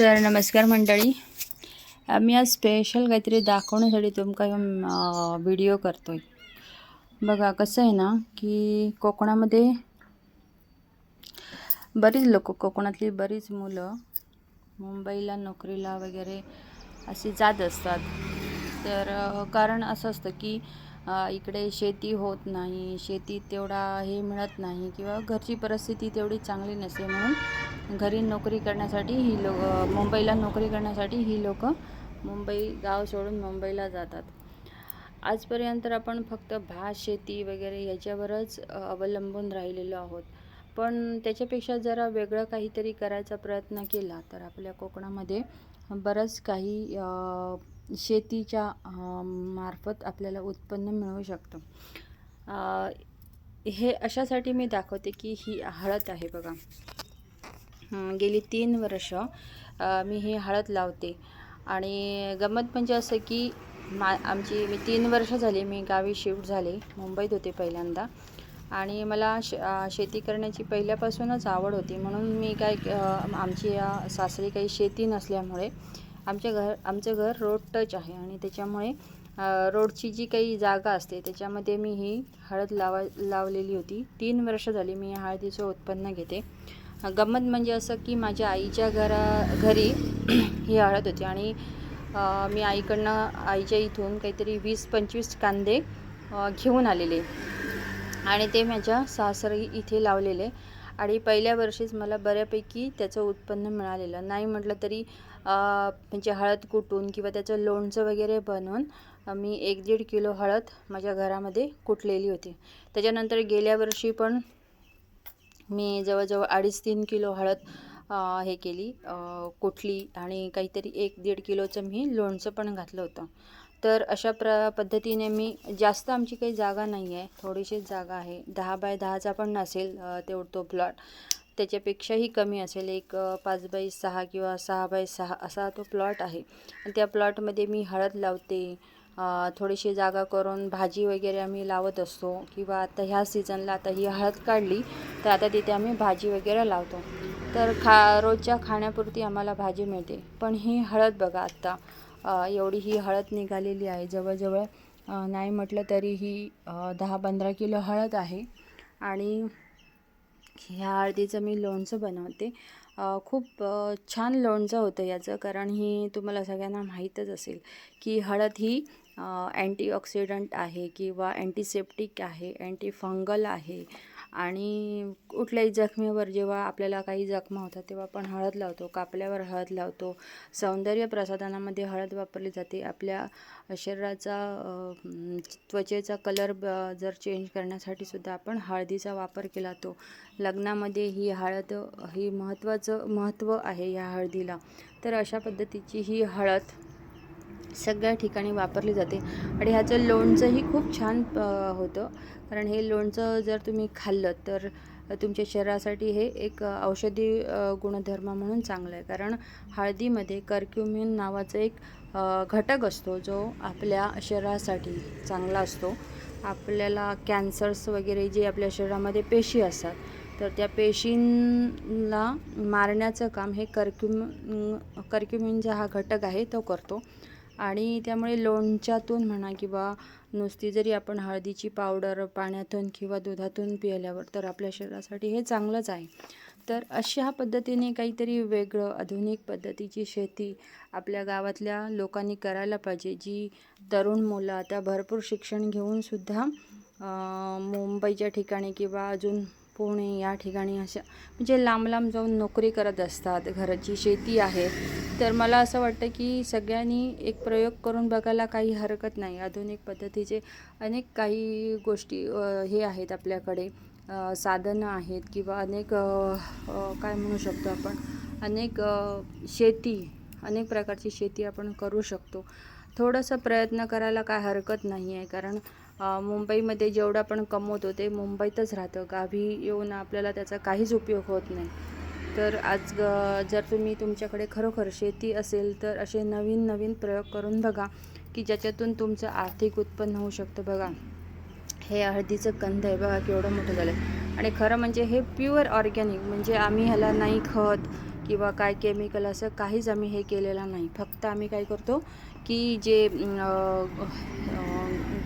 तर नमस्कार मंडळी. आम्ही आज स्पेशल काहीतरी दाखवण्यासाठी तुमका व्हिडिओ करतो आहे बघा कसं आहे ना की कोकणामध्ये बरीच लोक कोकणातली बरीच मुलं मुंबईला नोकरीला वगैरे अशी जात असतात. तर कारण असं असतं की इकडे शेती होत नाही शेती तेवढा हे मिळत नाही किंवा घरची परिस्थिती तेवढी चांगली नसते म्हणून घरी नोकरी करण्यासाठी ही लोक मुंबईला नोकरी करण्यासाठी ही लोक मुंबई गाव सोडून मुंबईला जातात. आजपर्यंत आपण फक्त भात शेती वगैरे याच्यावरच अवलंबून राहिलेलो आहोत. पण त्याच्यापेक्षा जरा वेगळं काहीतरी करायचा प्रयत्न केला तर आपल्या कोकणामध्ये बरंच काही शेतीच्या मार्फत आपल्याला उत्पन्न मिळू शकतं. हे अशासाठी मी दाखवते की ही हळद आहे बघा. गेली तीन वर्ष मी ही हळद लावते. आणि गंमत म्हणजे असं की मा आमची मी तीन वर्ष झाली मी गावी शिफ्ट झाले मुंबईत होते पहिल्यांदा. आणि मला श शेती करण्याची पहिल्यापासूनच आवड होती. म्हणून मी काय आमची या सासरी काही शेती नसल्यामुळे आमच्या घर आमचं घर रोड टच आहे आणि त्याच्यामुळे रोडची जी काही जागा असते त्याच्यामध्ये मी ही हळद लावा लावलेली होती. तीन वर्ष झाली मी या हळदीचं उत्पन्न घेते. गंमत म्हणजे असं की माझ्या आईच्या घरा घरी ही हळद होती आणि मी आईकडनं आईच्या इथून काहीतरी वीस पंचवीस कांदे घेऊन आलेले. आणि ते माझ्या सासरी इथे लावलेले. आणि पहिल्या वर्षीच मला बऱ्यापैकी त्याचं उत्पन्न मिळालेलं. नाही म्हटलं तरी म्हणजे हळद कुटून किंवा त्याचं लोणचं वगैरे बनवून मी एक दीड किलो हळद माझ्या घरामध्ये कुटलेली होती. त्याच्यानंतर गेल्या वर्षी पण मी जवळजवळ अडीच तीन किलो हळद हे केली कुठली कुटली आणि काहीतरी एक दीड किलोचं मी लोणचं पण घातलं होतं. तर अशा प्र पद्धतीने मी जास्त आमची काही जागा नाही आहे. थोडीशीच जागा आहे. दहा बाय दहाचा पण नसेल तेवढ तो प्लॉट त्याच्यापेक्षाही कमी असेल. एक पाच बाय सहा किंवा सहा बाय सहा असा तो प्लॉट आहे. आणि त्या प्लॉटमध्ये मी हळद लावते. थोडीशी जागा करून भाजी वगैरे आम्ही लावत असतो. किंवा आता ह्या सीझनला आता ही हळद काढली तर आता तिथे आम्ही भाजी वगैरे लावतो. तर खा रोजच्या खाण्यापुरती आम्हाला भाजी मिळते. पण ही हळद बघा आत्ता एवढी ही हळद निघालेली आहे. जवळजवळ नाही म्हटलं तरी ही दहा पंधरा किलो हळद आहे. आणि ह्या हळदीचं मी लोणचं बनवते. खूप छान लोणचं होतं याचं कारण ही तुम्हाला सगळ्यांना माहीतच असेल की हळद ही अँटीऑक्सिडंट आहे किंवा अँटीसेप्टिक आहे अँटीफंगल आहे. आणि कुठल्याही जखमेवर जेव्हा आपल्याला काही जखमा होतात तेव्हा आपण हळद लावतो कापल्यावर हळद लावतो. सौंदर्य प्रसाधनामध्ये हळद वापरली जाते. आपल्या शरीराचा त्वचेचा कलर ब जर चेंज करण्यासाठी सुद्धा आपण हळदीचा वापर केला तो. लग्नामध्ये ही हळद ही महत्त्वाचं महत्त्व आहे या हळदीला. तर अशा पद्धतीची ही हळद सगळ्या ठिकाणी वापरली जाते. आणि ह्याचं लोणचंही खूप छान होतं. कारण हे लोणचं जर तुम्ही खाल्लं तर तुमच्या शरीरासाठी हे एक औषधी गुणधर्म म्हणून चांगलं आहे. कारण हळदीमध्ये कर्क्युमिन नावाचा एक घटक असतो जो आपल्या शरीरासाठी चांगला असतो. आपल्याला कॅन्सर्स वगैरे जे आपल्या शरीरामध्ये पेशी असतात तर त्या पेशींना मारण्याचं काम हे कर्क्युम कर्क्युमिनचा हा घटक आहे तो करतो. आणि त्यामुळे लोणच्यातून म्हणा किंवा नुसती जरी आपण हळदीची पावडर पाण्यातून किंवा दुधातून पिल्यावर तर आपल्या शरीरासाठी हे चांगलंच आहे. तर अशा पद्धतीने काहीतरी वेगळं आधुनिक पद्धतीची शेती आपल्या गावातल्या लोकांनी करायला पाहिजे जी तरुण मुलं आता भरपूर शिक्षण घेऊनसुद्धा मुंबईच्या ठिकाणी किंवा अजून पुणे या ठिकाणी अशा म्हणजे लांब लांब जाऊन नोकरी करत असतात. घराची शेती आहे. तर मला असं वाटतं की सगळ्यांनी एक प्रयोग करून बघायला काही हरकत नाही. आधुनिक पद्धतीचे अनेक काही गोष्टी हे आहेत आपल्याकडे. साधनं आहेत किंवा अनेक काय म्हणू शकतो आपण? अनेक शेती अनेक प्रकारची शेती आपण करू शकतो. थोडंसं प्रयत्न करायला काय हरकत नाही आहे कारण मुंबईमध्ये जेवढं आपण कमवतो ते मुंबईतच राहतं. गावी येऊन आपल्याला त्याचा काहीच उपयोग होत नाही. तर आज ग जर तुम्ही तुमच्याकडे खरोखर शेती असेल तर असे नवीन नवीन प्रयोग करून बघा की ज्याच्यातून तुमचं आर्थिक उत्पन्न होऊ शकतं बघा. हे हळदीचं कंद आहे बघा केवढं मोठं झालं आहे आणि खरं म्हणजे हे प्युअर ऑर्गॅनिक म्हणजे आम्ही ह्याला नाही खत. किंवा काय केमिकल असं काहीच आम्ही हे केलेलं नाही. फक्त आम्ही काय करतो की जे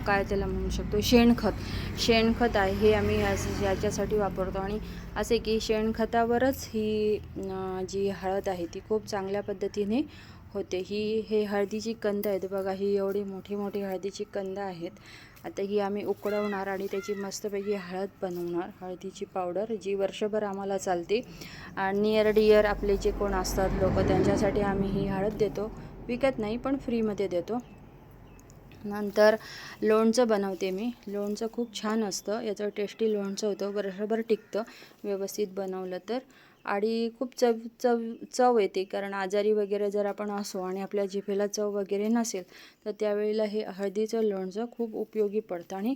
काय त्याला म्हणू शकतो शेणखत. शेणखत आहे हे आम्ही याच्यासाठी वापरतो. आणि असे की शेणखतावरच ही जी हळद आहे ती खूप चांगल्या पद्धतीने होते. ही हे हळदीची कंद आहेत. बघा ही एवढी मोठी मोठी हळदीची कंद आहेत. आता ही आम्ही उकडवणार आणि त्याची मस्तपैकी हळद बनवणार. हळदीची पावडर जी वर्षभर आम्हाला चालते. आणि नियर डियर आपले जे कोण असतात लोक त्यांच्यासाठी आम्ही ही हळद देतो. विकत नाही पण फ्रीमध्ये देतो. नंतर लोणचं बनवते मी. लोणचं खूप छान असतं. याचं टेस्टी लोणचं होतं. वर्षभर टिकतं. व्यवस्थित बनवलं तर. आणि खूप चव चव चव येते. कारण आजारी वगैरे जर आपण असो आणि आपल्या जिभेला चव वगैरे नसेल तर त्यावेळेला हे हळदीचं लोणचं खूप उपयोगी पडतं. आणि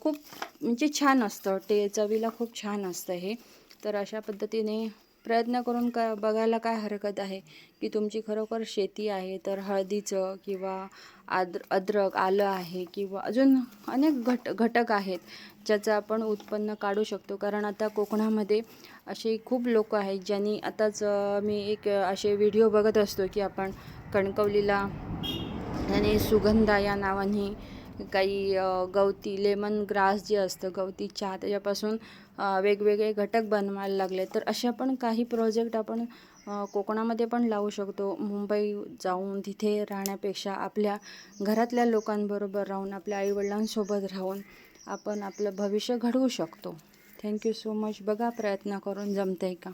खूप म्हणजे छान असतं. ते चवीला खूप छान असतं हे. तर अशा पद्धतीने प्रयत्न करून का बघायला काय हरकत आहे? की तुमची खरोखर शेती आहे तर हळदीचं किंवा आद्र अद्रक आलं आहे किंवा अजून अनेक घट घटक आहेत ज्याचं आपण उत्पन्न काढू शकतो. कारण आता कोकणामध्ये असे खूप लोक आहेत ज्यांनी आताच मी एक असे व्हिडिओ बघत असतो की आपण कणकवलीला आणि सुगंधा या नावाने काही गवती लेमन ग्रास जे असतं गवती चहा त्याच्यापासून वेगवेगळे घटक बनवायला लागले. तर अशा पण काही प्रोजेक्ट आपण कोकणामध्ये पण लावू शकतो. मुंबई जाऊन तिथे राहण्यापेक्षा आपल्या घरातल्या लोकांबरोबर राहून आपल्या आईवडिलांसोबत राहून आपण आपलं भविष्य घडवू शकतो. थँक्यू सो मच बघा प्रयत्न करून जमतं आहे का?